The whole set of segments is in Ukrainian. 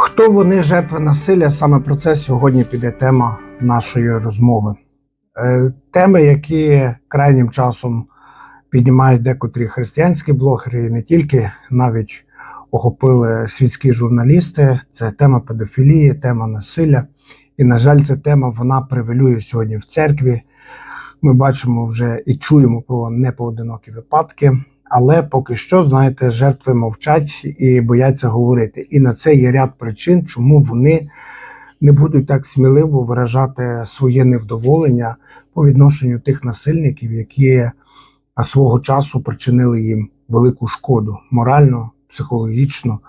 Хто вони жертви насилля? Саме про це сьогодні піде тема нашої розмови. Е, Теми, які крайнім часом піднімають декотрі християнські блогери, і не тільки навіть охопили світські журналісти. Це тема педофілії, тема насилля. І, на жаль, ця тема вона превалює сьогодні в церкві. Ми бачимо вже і чуємо про непоодинокі випадки. Але поки що, знаєте, жертви мовчать і бояться говорити. І на це є ряд причин, чому вони не будуть так сміливо виражати своє невдоволення по відношенню тих насильників, які свого часу причинили їм велику шкоду морально, психологічно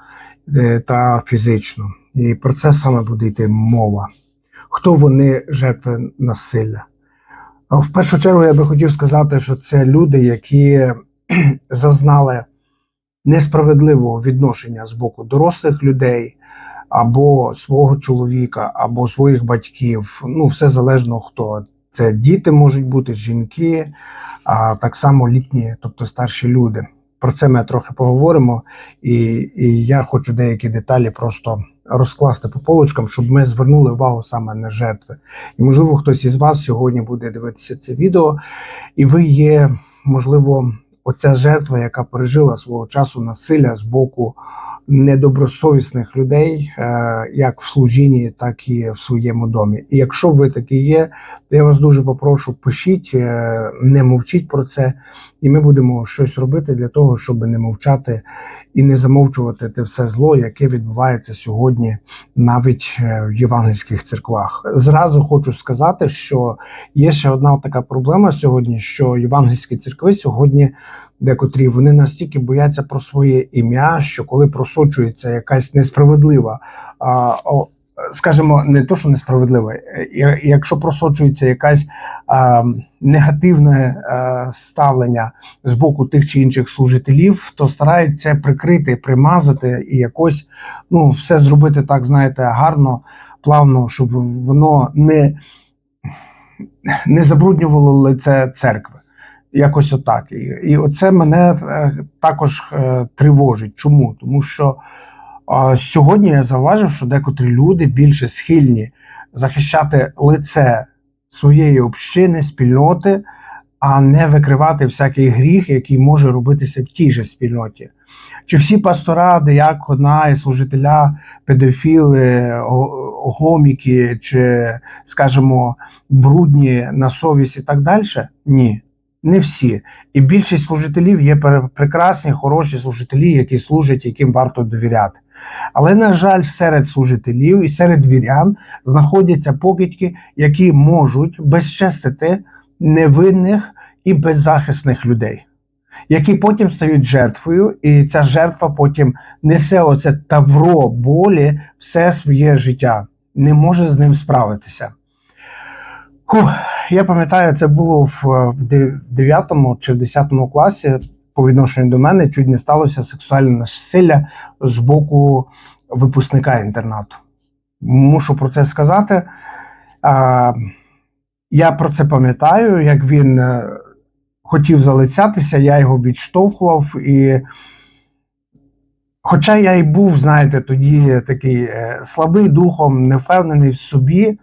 е, та фізично. І про це саме буде йти мова. Хто вони жертви насилля? В першу чергу я би хотів сказати, що це люди, які зазнали несправедливого відношення з боку дорослих людей, або свого чоловіка, або своїх батьків. Ну, все залежно хто. Це діти можуть бути, жінки, а так само літні, тобто старші люди. Про це ми трохи поговоримо, і, і я хочу деякі деталі просто розкласти по полочкам, щоб ми звернули увагу саме на жертви. І можливо, хтось із вас сьогодні буде дивитися це відео, і ви є, можливо, оця жертва, яка пережила свого часу насилля з боку недобросовісних людей, е, як в служінні, так і в своєму домі. І якщо ви такі є, то я вас дуже попрошу, пишіть, е, не мовчіть про це, і ми будемо щось робити для того, щоб не мовчати і не замовчувати те все зло, яке відбувається сьогодні навіть е, в євангельських церквах. Зразу хочу сказати, що є ще одна така проблема сьогодні, що євангельські церкви сьогодні декотрі вони настільки бояться про своє ім'я, що коли просочується якась несправедлива, а, скажімо, не то, що несправедлива, якщо просочується якась а, негативне а, ставлення з боку тих чи інших служителів, то стараються прикрити, примазати і якось ну, все зробити так, знаєте, гарно, плавно, щоб воно не, не забруднювало лице церкви. Якось отак. І, оце мене е, також е, тривожить. Чому? Тому що сьогодні я зауважив, що декотрі люди більше схильні захищати лице своєї общини, спільноти, а не викривати всякий гріх, який може робитися в тій же спільноті. Чи всі пастора, диякона і служителя, педофіли, гоміки, чи, скажімо, брудні на совість і так далі? Ні. Не всі. І більшість служителів є прекрасні, хороші служителі, які служать, яким варто довіряти. Але, на жаль, серед служителів і серед вірян знаходяться покидьки, які можуть безчестити невинних і беззахисних людей, які потім стають жертвою, і ця жертва потім несе оце тавро болі все своє життя, не може з ним справитися. Фух, я пам'ятаю, це було в, в 9 чи в 10 класі по відношенню до мене чуть не сталося сексуальне насилля з боку випускника інтернату. Мушу про це сказати. Я про це пам'ятаю, як він е, хотів залицятися, я його відштовхував. І, хоча я і був, знаєте, тоді такий е, слабий духом, невпевнений в собі,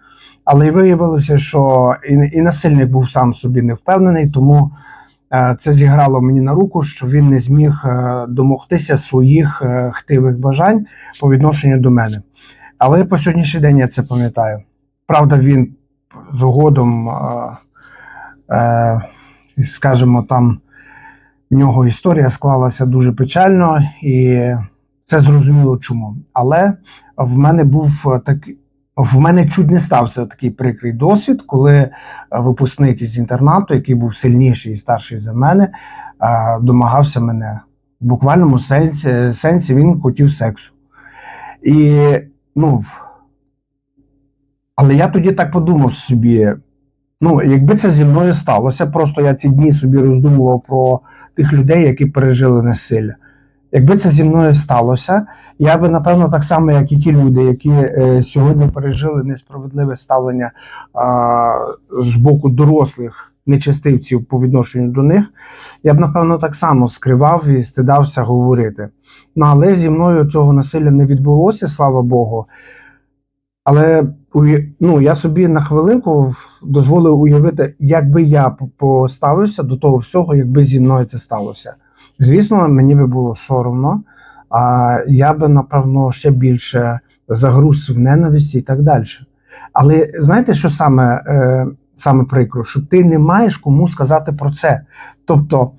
але й виявилося, що і, і насильник був сам собі не впевнений, тому е, це зіграло мені на руку, що він не зміг е, домогтися своїх е, хтивих бажань по відношенню до мене. Але по сьогоднішній день я це пам'ятаю. Правда, він згодом, скажімо, там в нього історія склалася дуже печально, і це зрозуміло чому. Але в мене був такий. В мене чуть не стався такий прикрий досвід, коли е, випускник із інтернату, який був сильніший і старший за мене, е, домагався мене. В буквальному сенсі, сенсі він хотів сексу. І, ну, але я тоді так подумав собі: ну, якби це зі мною сталося, просто я ці дні собі роздумував про тих людей, які пережили насилля. Якби це зі мною сталося, я би, напевно, так само, як і ті люди, які е, сьогодні пережили несправедливе ставлення а, з боку дорослих нечистивців по відношенню до них, я б напевно так само скривав і стидався говорити. Ну, але зі мною цього насилля не відбулося, слава Богу. Але ну, я собі на хвилинку дозволив уявити, як би я поставився до того всього, якби зі мною це сталося. Звісно, мені би було соромно, а я би, напевно, ще більше загруз в ненависті і так далі. Але знаєте, що саме, е, саме прикро? Що ти не маєш кому сказати про це. Тобто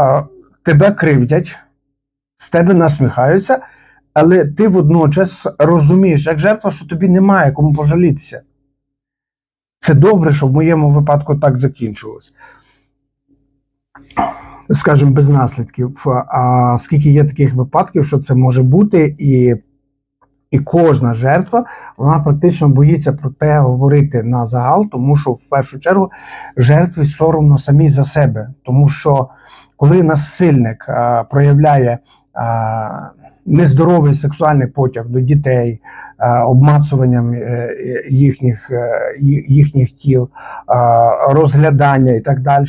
е, тебе кривдять, з тебе насміхаються, але ти водночас розумієш, як жертва, що тобі немає кому пожалітися. Це добре, що в моєму випадку так закінчилось. Скажімо, без наслідків. А скільки є таких випадків, що це може бути, і, і кожна жертва вона практично боїться про те говорити на загал, тому що в першу чергу жертві соромно самі за себе. Тому що коли насильник а, проявляє а, нездоровий сексуальний потяг до дітей, а, обмацуванням е, їхніх, е, їхніх тіл, розглядання і так далі,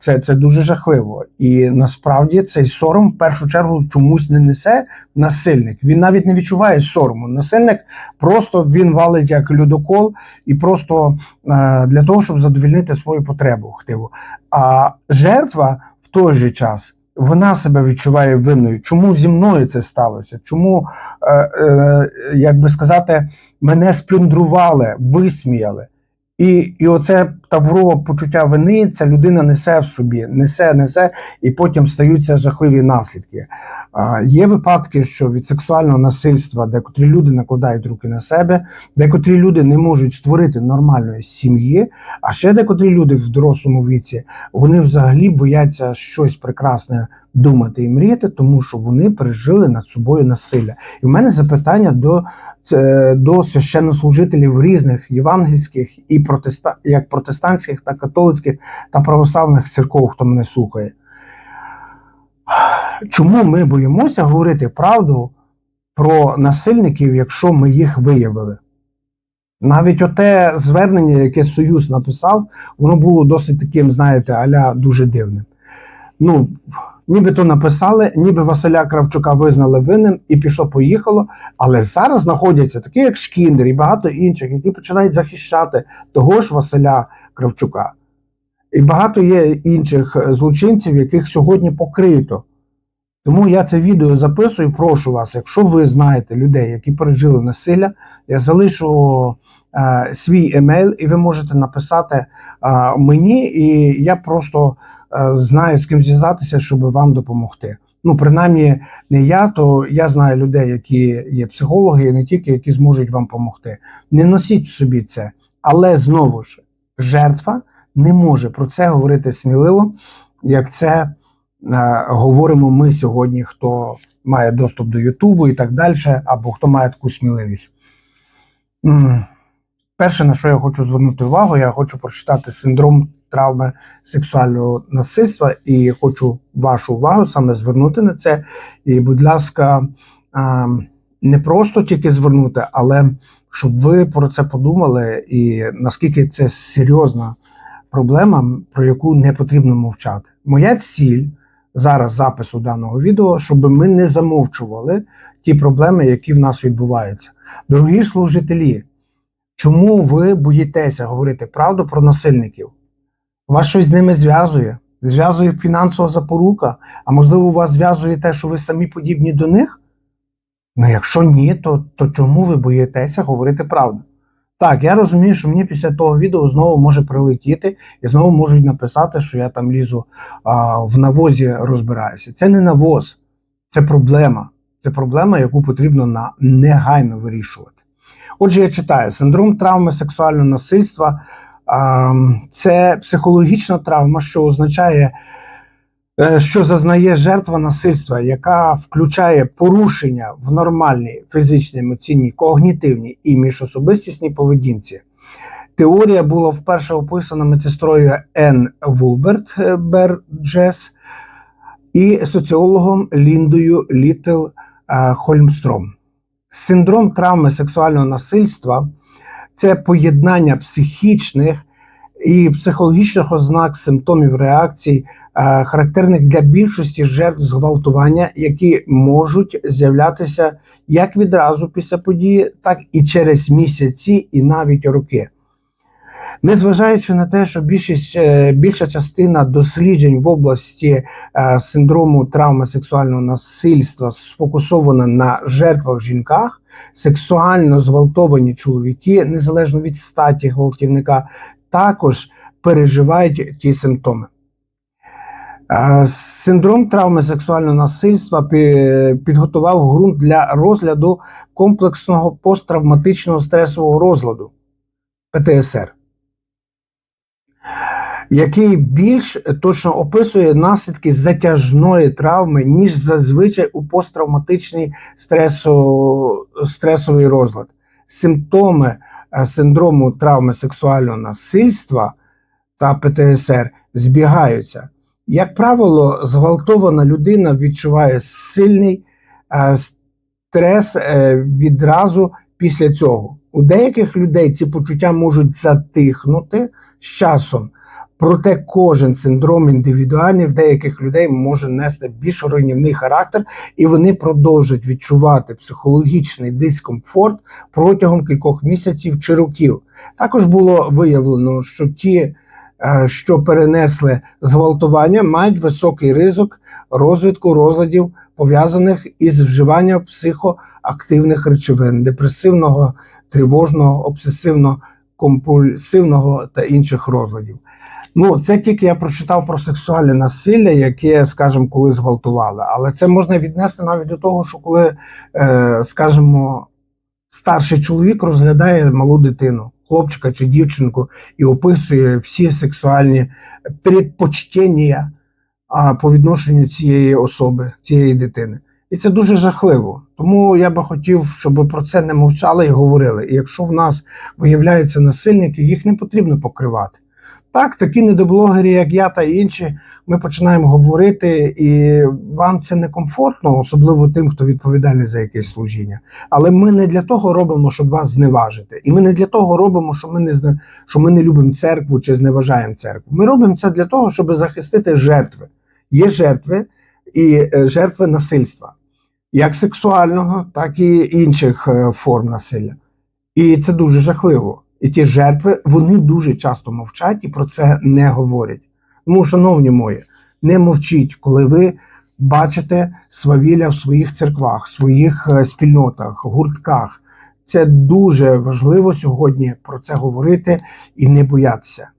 це, це дуже жахливо. І насправді цей сором в першу чергу чомусь не несе насильник. Він навіть не відчуває сорому. Насильник просто він валить як людокол і просто е, для того, щоб задовільнити свою потребу хтиву. А жертва в той же час. Вона себе відчуває винною. Чому зі мною це сталося? Чому, е, е, як би сказати, мене сплюндрували, висміяли? І, і оце тавро почуття вини ця людина несе в собі, несе, несе, і потім стаються жахливі наслідки. А, є випадки, що від сексуального насильства декотрі люди накладають руки на себе, декотрі люди не можуть створити нормальної сім'ї, а ще декотрі люди в дорослому віці вони взагалі бояться щось прекрасне думати і мріяти, тому що вони пережили над собою насилля. І в мене запитання до, це- до священнослужителів різних євангельських і протеста, як протестантських, та католицьких та православних церков, хто мене слухає. Чому ми боїмося говорити правду про насильників, якщо ми їх виявили? Навіть оте звернення, яке Союз написав, воно було досить таким, знаєте, аля дуже дивним. Ну, ніби то написали, ніби Василя Кравчука визнали винним і пішло-поїхало. Але зараз знаходяться такі, як Шкіндер і багато інших, які починають захищати того ж Василя Кравчука. І багато є інших е, злочинців, яких сьогодні покрито. Тому я це відео записую. Прошу вас, якщо ви знаєте людей, які пережили насилля, я залишу свій емейл, і ви можете написати е, мені, і я просто е, знаю, з ким зв'язатися, щоб вам допомогти. Ну, принаймні, не я, то я знаю людей, які є психологи, і не тільки які зможуть вам допомогти. Не носіть собі це. Але знову ж, жертва не може про це говорити сміливо, як це е, говоримо ми сьогодні, хто має доступ до Ютубу і так далі, або хто має таку сміливість. Перше, на що я хочу звернути увагу, я хочу прочитати синдром травми сексуального насильства, і хочу вашу увагу саме звернути на це. І, будь ласка, не просто тільки звернути, але щоб ви про це подумали, і наскільки це серйозна проблема, про яку не потрібно мовчати. Моя ціль зараз запису даного відео, щоб ми не замовчували ті проблеми, які в нас відбуваються. Дорогі служителі, чому ви боїтеся говорити правду про насильників? Вас щось з ними зв'язує? Зв'язує фінансова запорука, а можливо, вас зв'язує те, що ви самі подібні до них? Ну, якщо ні, то, то чому ви боїтеся говорити правду? Так, я розумію, що мені після того відео знову може прилетіти і знову можуть написати, що я там лізу а, в навозі розбираюся. Це не навоз, це проблема. Це проблема, яку потрібно на негайно вирішувати. Отже, я читаю: синдром травми сексуального насильства це психологічна травма, що означає, е, що зазнає жертва насильства, яка включає порушення в нормальній фізичній, емоційній, когнітивній і міжособистісній поведінці. Теорія була вперше описана медсестрою Ен Вулберт е, Берджес і соціологом Ліндою Літл е, Хольмстром. Синдром травми сексуального насильства це поєднання психічних і психологічних ознак симптомів реакцій, е, характерних для більшості жертв зґвалтування, які можуть з'являтися як відразу після події, так і через місяці, і навіть роки. Незважаючи на те, що більшість, е, більша частина досліджень в області е, синдрому травми сексуального насильства сфокусована на жертвах жінках, сексуально зґвалтовані чоловіки, незалежно від статі гвалтівника, також переживають ті симптоми. Е, Синдром травми сексуального насильства підготував ґрунт для розгляду комплексного посттравматичного стресового розладу ПТСР, який більш точно описує наслідки затяжної травми, ніж зазвичай у посттравматичний стресо, стресовий розлад. Симптоми е, синдрому травми сексуального насильства та ПТСР збігаються. Як правило, зґвалтована людина відчуває сильний е, стрес е, відразу після цього. У деяких людей ці почуття можуть затихнути з часом, проте кожен синдром індивідуальний в деяких людей може нести більш руйнівний характер, і вони продовжують відчувати психологічний дискомфорт протягом кількох місяців чи років. Також було виявлено, що ті, що перенесли зґвалтування, мають високий ризик розвитку розладів, пов'язаних із вживанням психоактивних речовин, депресивного, тривожного, обсесивно-компульсивного та інших розладів. Ну, це тільки я прочитав про сексуальне насилля, яке, скажімо, коли зґвалтували. Але це можна віднести навіть до того, що коли, е, скажімо, старший чоловік розглядає малу дитину, хлопчика чи дівчинку, і описує всі сексуальні предпочтення по відношенню цієї особи, цієї дитини. І це дуже жахливо. Тому я би хотів, щоб про це не мовчали і говорили. І якщо в нас виявляються насильники, їх не потрібно покривати. Так, такі недоблогери, як я та інші, ми починаємо говорити, і вам це некомфортно, особливо тим, хто відповідальний за якесь служіння. Але ми не для того робимо, щоб вас зневажити. І ми не для того робимо, що ми не що ми не любимо церкву чи зневажаємо церкву. Ми робимо це для того, щоб захистити жертви. Є жертви і е, жертви насильства, як сексуального, так і інших е, форм насилля. І це дуже жахливо. І ті жертви вони дуже часто мовчать і про це не говорять. Тому, шановні мої, не мовчіть, коли ви бачите свавілля в своїх церквах, в своїх е, спільнотах, гуртках. Це дуже важливо сьогодні про це говорити і не боятися.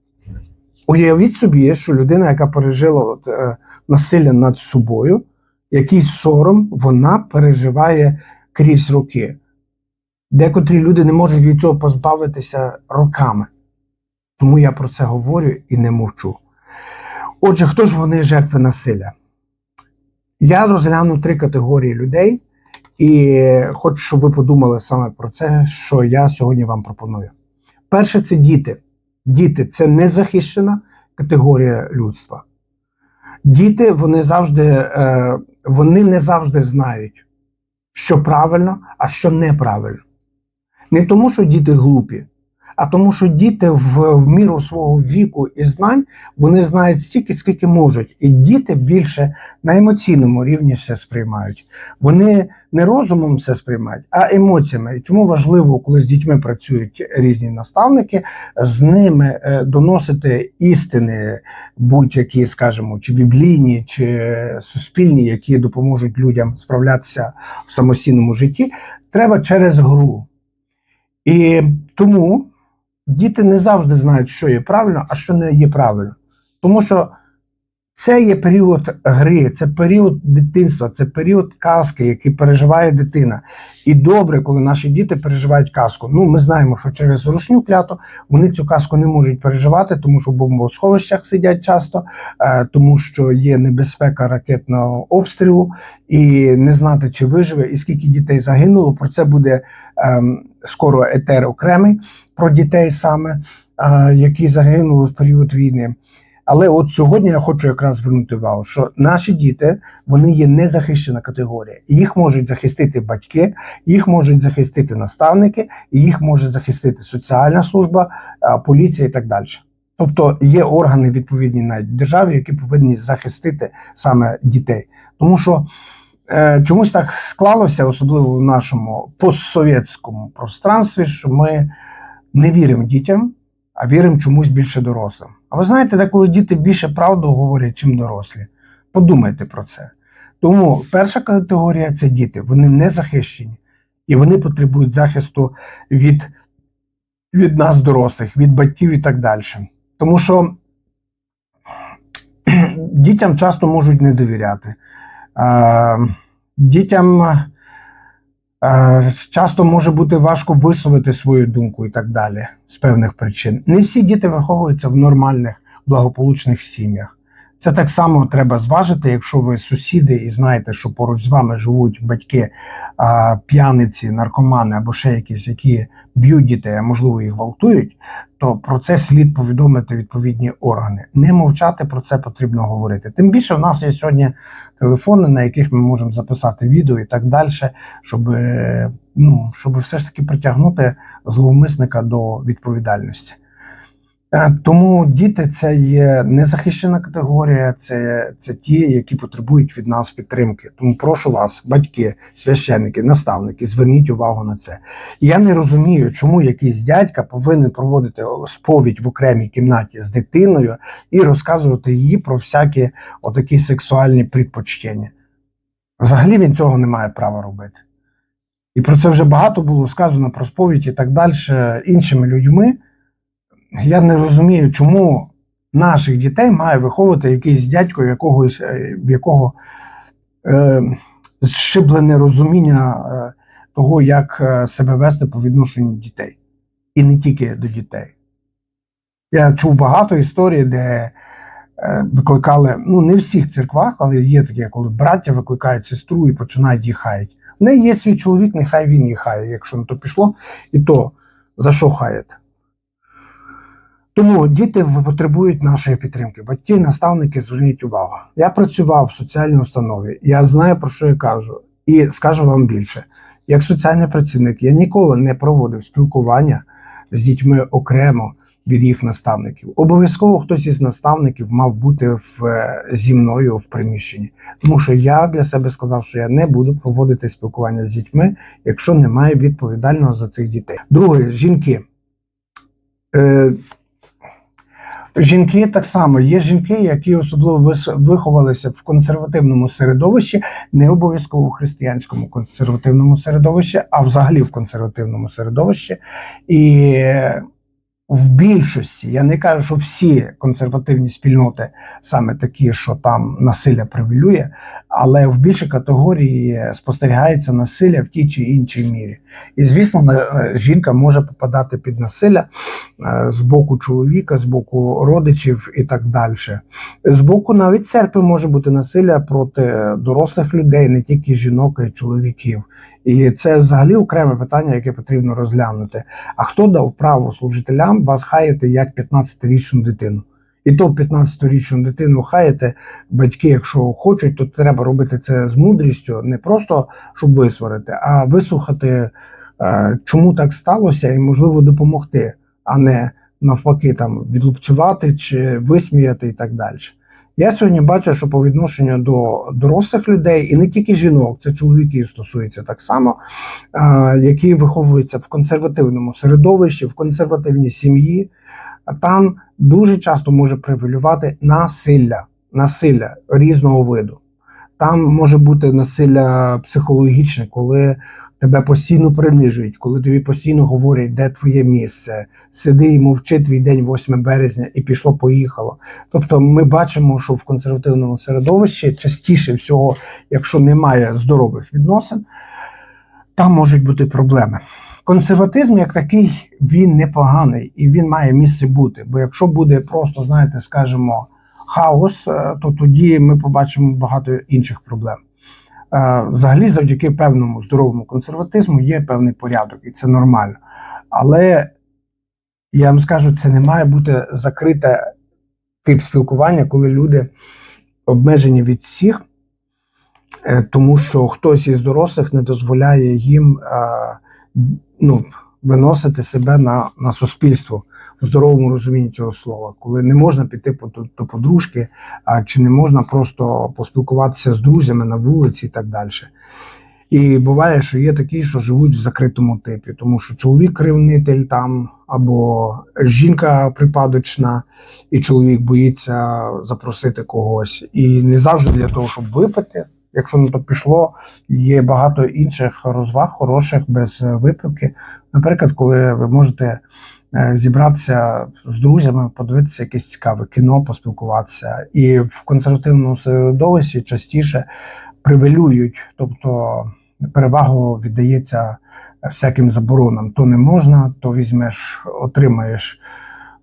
Уявіть собі, що людина, яка пережила от, е, насилля над собою, якийсь сором вона переживає крізь роки. Декотрі люди не можуть від цього позбавитися роками. Тому я про це говорю і не мовчу. Отже, хто ж вони жертви насилля? Я розгляну три категорії людей, і хочу, щоб ви подумали саме про це, що я сьогодні вам пропоную. Перше це діти. Діти це незахищена категорія людства. Діти вони завжди, е, вони не завжди знають, що правильно, а що неправильно. Не тому, що діти глупі, а тому, що діти в, в міру свого віку і знань вони знають стільки, скільки можуть. І діти більше на емоційному рівні все сприймають. Вони не розумом все сприймають, а емоціями. І чому важливо, коли з дітьми працюють різні наставники, з ними е, доносити істини, будь-які, скажімо, чи біблійні, чи суспільні, які допоможуть людям справлятися в самостійному житті, треба через гру. І тому діти не завжди знають, що є правильно, а що не є правильно. Тому що це є період гри, це період дитинства, це період казки, який переживає дитина. І добре, коли наші діти переживають казку. Ну, ми знаємо, що через русню клято вони цю казку не можуть переживати, тому що в бомбосховищах сидять часто, е, тому що є небезпека ракетного обстрілу, і не знати, чи виживе, і скільки дітей загинуло. Про це буде ем, скоро етер окремий про дітей саме, які загинули в період війни. Але от сьогодні я хочу якраз звернути увагу, що наші діти вони є незахищена категорія. Їх можуть захистити батьки, їх можуть захистити наставники, їх може захистити соціальна служба, поліція і так далі. Тобто є органи відповідні навіть державі, які повинні захистити саме дітей. Тому що чомусь так склалося, особливо в нашому постсовєтському пространстві, що ми не віримо дітям, а віримо чомусь більше дорослим. А ви знаєте, деколи діти більше правду говорять, чим дорослі. Подумайте про це. Тому перша категорія це діти. Вони не захищені і вони потребують захисту від, від нас, дорослих, від батьків і так далі. Тому що дітям часто можуть не довіряти. Дітям часто може бути важко висловити свою думку і так далі з певних причин. Не всі діти виховуються в нормальних, благополучних сім'ях. Це так само треба зважити, якщо ви сусіди і знаєте, що поруч з вами живуть батьки п'яниці, наркомани або ще якісь, які б'ють дітей, а можливо їх гвалтують, то про це слід повідомити відповідні органи. Не мовчати про це потрібно говорити. Тим більше в нас є сьогодні телефони, на яких ми можемо записати відео і так далі, щоб, е, ну, щоб все ж таки притягнути зловмисника до відповідальності. Е, Тому діти це є незахищена категорія, це, це ті, які потребують від нас підтримки. Тому прошу вас, батьки, священники, наставники, зверніть увагу на це. Я не розумію, чому якийсь дядька повинен проводити сповідь в окремій кімнаті з дитиною і розказувати їй про всякі отакі сексуальні предпочтення. Взагалі він цього не має права робити. І про це вже багато було сказано про сповідь і так далі іншими людьми я не розумію, чому наших дітей має виховувати якийсь дядько, якогось, е, в якого е, зшиблене розуміння е, того, як е, себе вести по відношенню до дітей. І не тільки до дітей. Я чув багато історій, де е, викликали, ну не в всіх церквах, але є таке, коли браття викликають сестру і починають хаять. В неї є свій чоловік, нехай він її хає, якщо на то пішло, і то за що хаєте? Тому діти потребують нашої підтримки. Батьки, наставники, зверніть увагу. Я працював в соціальній установі, я знаю про що я кажу, і скажу вам більше. Як соціальний працівник, я ніколи не проводив спілкування з дітьми окремо від їх наставників. Обов'язково хтось із наставників мав бути в, е, зі мною в приміщенні, тому що я для себе сказав, що я не буду проводити спілкування з дітьми, якщо немає відповідального за цих дітей. Друге, жінки. Е, Жінки так само є жінки, які особливо виховалися в консервативному середовищі, не обов'язково в християнському консервативному середовищі, а взагалі в консервативному середовищі. І в більшості, я не кажу, що всі консервативні спільноти саме такі, що там насилля привілює, але в більшій категорії спостерігається насилля в тій чи іншій мірі. І звісно, е, жінка може попадати під насилля е, з боку чоловіка, з боку родичів і так далі. З боку навіть церкви може бути насилля проти дорослих людей, не тільки жінок і чоловіків. І це взагалі окреме питання, яке потрібно розглянути. А хто дав право служителям вас хаяти як 15-річну дитину? І то 15-річну дитину хаяти батьки, якщо хочуть, то треба робити це з мудрістю, не просто щоб висварити, а вислухати, е, чому так сталося, і можливо допомогти, а не навпаки там відлупцювати чи висміяти і так далі. Я сьогодні бачу, що по відношенню до дорослих людей, і не тільки жінок, це чоловіків стосується так само, які виховуються в консервативному середовищі, в консервативній сім'ї, а там дуже часто може привілювати насилля, насилля різного виду. Там може бути насилля психологічне, коли тебе постійно принижують, коли тобі постійно говорять, де твоє місце, сиди і мовчи твій день 8 березня, і пішло, поїхало. Тобто, ми бачимо, що в консервативному середовищі частіше всього, якщо немає здорових відносин, там можуть бути проблеми. Консерватизм як такий він непоганий і він має місце бути. Бо якщо буде просто, знаєте, скажімо, хаос, е, то тоді ми побачимо багато інших проблем. Е, Взагалі, завдяки певному здоровому консерватизму є певний порядок, і це нормально. Але я вам скажу, це не має бути закрите тип спілкування, коли люди обмежені від всіх, е, тому що хтось із дорослих не дозволяє їм е, ну, виносити себе на, на суспільство в здоровому розумінні цього слова, коли не можна піти до, подружки, а чи не можна просто поспілкуватися з друзями на вулиці і так далі. І буває, що є такі, що живуть в закритому типі, тому що чоловік кривнитель там, або жінка припадочна, і чоловік боїться запросити когось. І не завжди для того, щоб випити. Якщо на то пішло, є багато інших розваг, хороших без випивки. Наприклад, коли ви можете зібратися з друзями, подивитися якесь цікаве кіно, поспілкуватися. І в консервативному середовищі частіше привелюють, тобто перевагу віддається всяким заборонам. То не можна, то візьмеш, отримаєш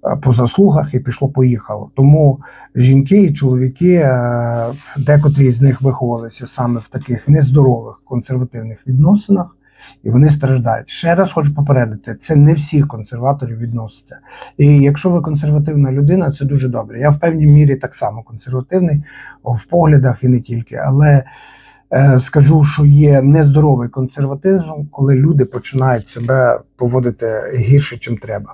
е, по заслугах і пішло-поїхало. Тому жінки і чоловіки, е, декотрі з них виховувалися саме в таких нездорових консервативних відносинах. І вони страждають. Ще раз хочу попередити, це не всіх консерваторів відноситься. І якщо ви консервативна людина, це дуже добре. Я в певній мірі так само консервативний в поглядах і не тільки. Але е, скажу, що є нездоровий консерватизм, коли люди починають себе поводити гірше, чим треба.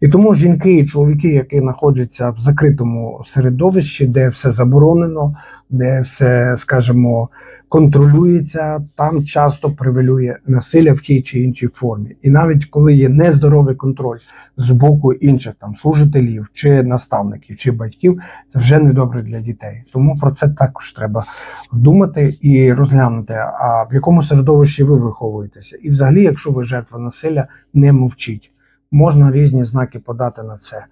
І тому жінки і чоловіки, які знаходяться в закритому середовищі, де все заборонено, де все, скажімо, контролюється, там часто привелює насилля в тій чи іншій формі. І навіть коли є нездоровий контроль з боку інших там служителів, чи наставників, чи батьків, це вже не добре для дітей. Тому про це також треба думати і розглянути, а в якому середовищі ви виховуєтеся. І взагалі, якщо ви жертва насилля, не мовчіть. Можна різні знаки подати на це.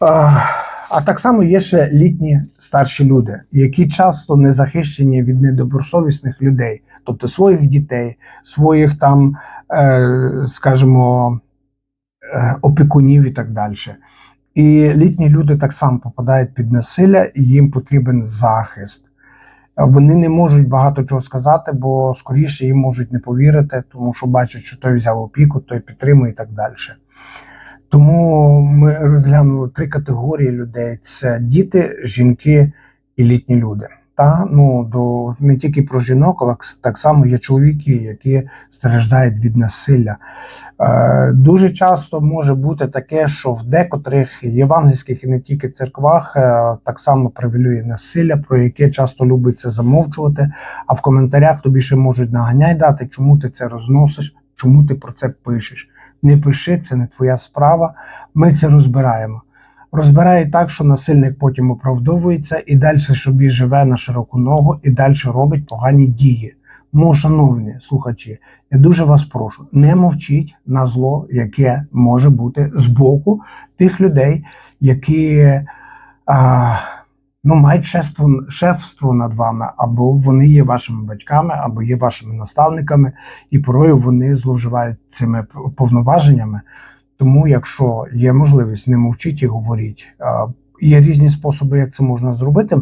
А, а так само є ще літні старші люди, які часто не захищені від недобросовісних людей, тобто своїх дітей, своїх там, е, скажімо, е, опікунів і так далі. І літні люди так само попадають під насилля, і їм потрібен захист. Е, Вони не можуть багато чого сказати, бо скоріше їм можуть не повірити, тому що бачать, що той взяв опіку, той підтримує і так далі. Тому ми розглянули три категорії людей: це діти, жінки і літні люди. Та ну до не тільки про жінок, але так само є чоловіки, які страждають від насилля. Е, дуже часто може бути таке, що в декотрих євангельських і не тільки церквах е, так само привілює насилля, про яке часто любиться замовчувати. А в коментарях тобі ще можуть наганяй дати, чому ти це розносиш, чому ти про це пишеш. Не пиши, це не твоя справа. Ми це розбираємо. Розбирає так, що насильник потім оправдовується і далі собі живе на широку ногу, і далі робить погані дії. Ну, шановні слухачі, я дуже вас прошу, не мовчіть на зло, яке може бути з боку тих людей, які а, ну, мають шефство, шефство над вами, або вони є вашими батьками, або є вашими наставниками, і порою вони зловживають цими повноваженнями. Тому, якщо є можливість, не мовчіть і говоріть. Є різні способи, як це можна зробити.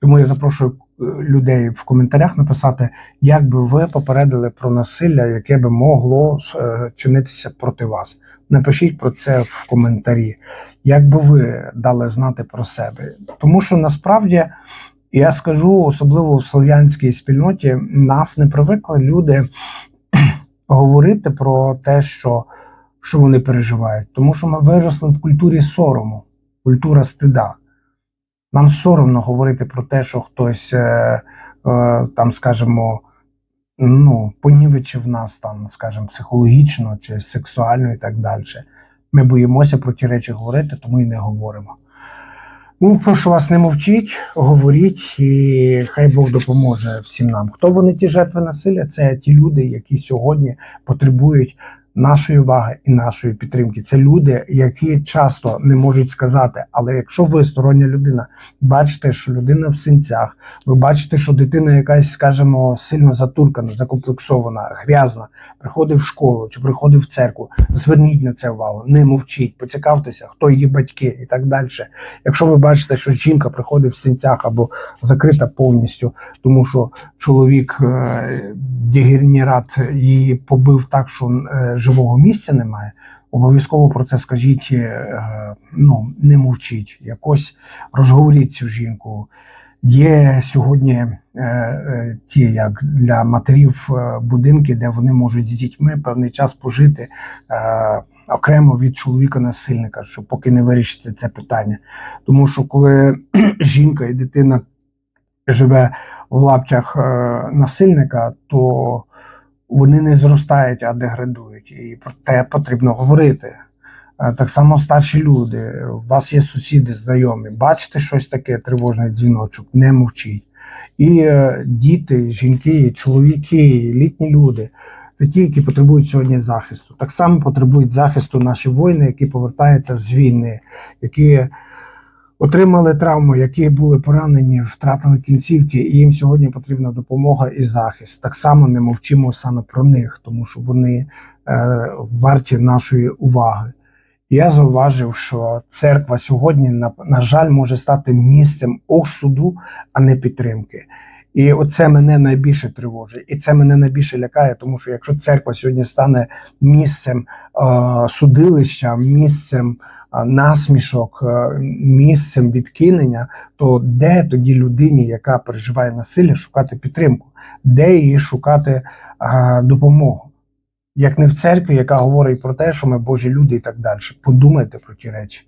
Тому я запрошую е, людей в коментарях написати, як би ви попередили про насилля, яке би могло е, чинитися проти вас. Напишіть про це в коментарі, як би ви дали знати про себе. Тому що насправді я скажу, особливо в слов'янській спільноті, нас не привикли люди говорити про те, що, що вони переживають, тому що ми виросли в культурі сорому, культура стида. Нам соромно говорити про те, що хтось е, е, там, скажімо, ну, понівечив нас там, скажімо, психологічно чи сексуально і так далі. Ми боїмося про ті речі говорити, тому і не говоримо. Ну, прошу вас, не мовчіть, говоріть, і хай Бог допоможе всім нам. Хто вони ті жертви насилля? Це ті люди, які сьогодні потребують нашої уваги і нашої підтримки. Це люди, які часто не можуть сказати. Але якщо ви стороння людина, бачите, що людина в синцях, ви бачите, що дитина якась, скажімо, сильно затуркана, закомплексована, грязна, приходить в школу чи приходить в церкву, зверніть на це увагу, не мовчіть, поцікавтеся, хто її батьки і так далі. Якщо ви бачите, що жінка приходить в синцях або закрита повністю, тому що чоловік е, дегенерат її побив так, що е, живого місця немає. Обов'язково про це скажіть, е, ну не мовчіть, якось розговоріть цю жінку. Є сьогодні е, е, ті, як для матерів, е, будинки, де вони можуть з дітьми певний час пожити е, окремо від чоловіка насильника, що поки не вирішиться це питання. Тому що коли жінка і дитина живе в лаптях е, насильника, то вони не зростають, а деградують. І про те потрібно говорити. Так само старші люди, у вас є сусіди, знайомі, бачите щось таке, тривожний дзвіночок, не мовчіть. І е, діти, жінки, чоловіки, літні люди це ті, які потребують сьогодні захисту. Так само потребують захисту наші воїни, які повертаються з війни, які отримали травму, які були поранені, втратили кінцівки, і їм сьогодні потрібна допомога і захист. Так само не мовчимо саме про них, тому що вони е, варті нашої уваги. Я зауважив, що церква сьогодні, на, на жаль, може стати місцем осуду, а не підтримки. І оце мене найбільше тривожить, і це мене найбільше лякає, тому що якщо церква сьогодні стане місцем е, судилища, місцем е, насмішок, е, місцем відкинення, то де тоді людині, яка переживає насилля, шукати підтримку, де їй шукати е, допомогу? Як не в церкві, яка говорить про те, що ми Божі люди і так далі. Подумайте про ті речі.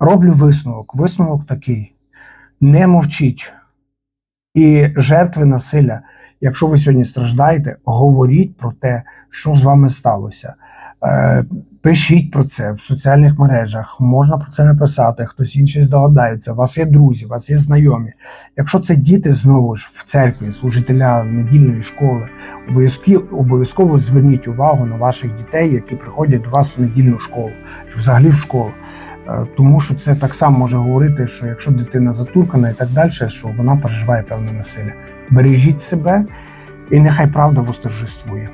Роблю висновок. Висновок такий: не мовчіть. І жертви насилля, якщо ви сьогодні страждаєте, говоріть про те, що з вами сталося. Е, Пишіть про це в соціальних мережах, можна про це написати, хтось інший здогадається, у вас є друзі, у вас є знайомі. Якщо це діти знову ж в церкві, служителя недільної школи, обов'язково обов'язково зверніть увагу на ваших дітей, які приходять до вас в недільну школу, взагалі в школу. Е, Тому що це так само може говорити, що якщо дитина затуркана і так далі, що вона переживає певне насилля. Бережіть себе, і нехай правда восторжествує.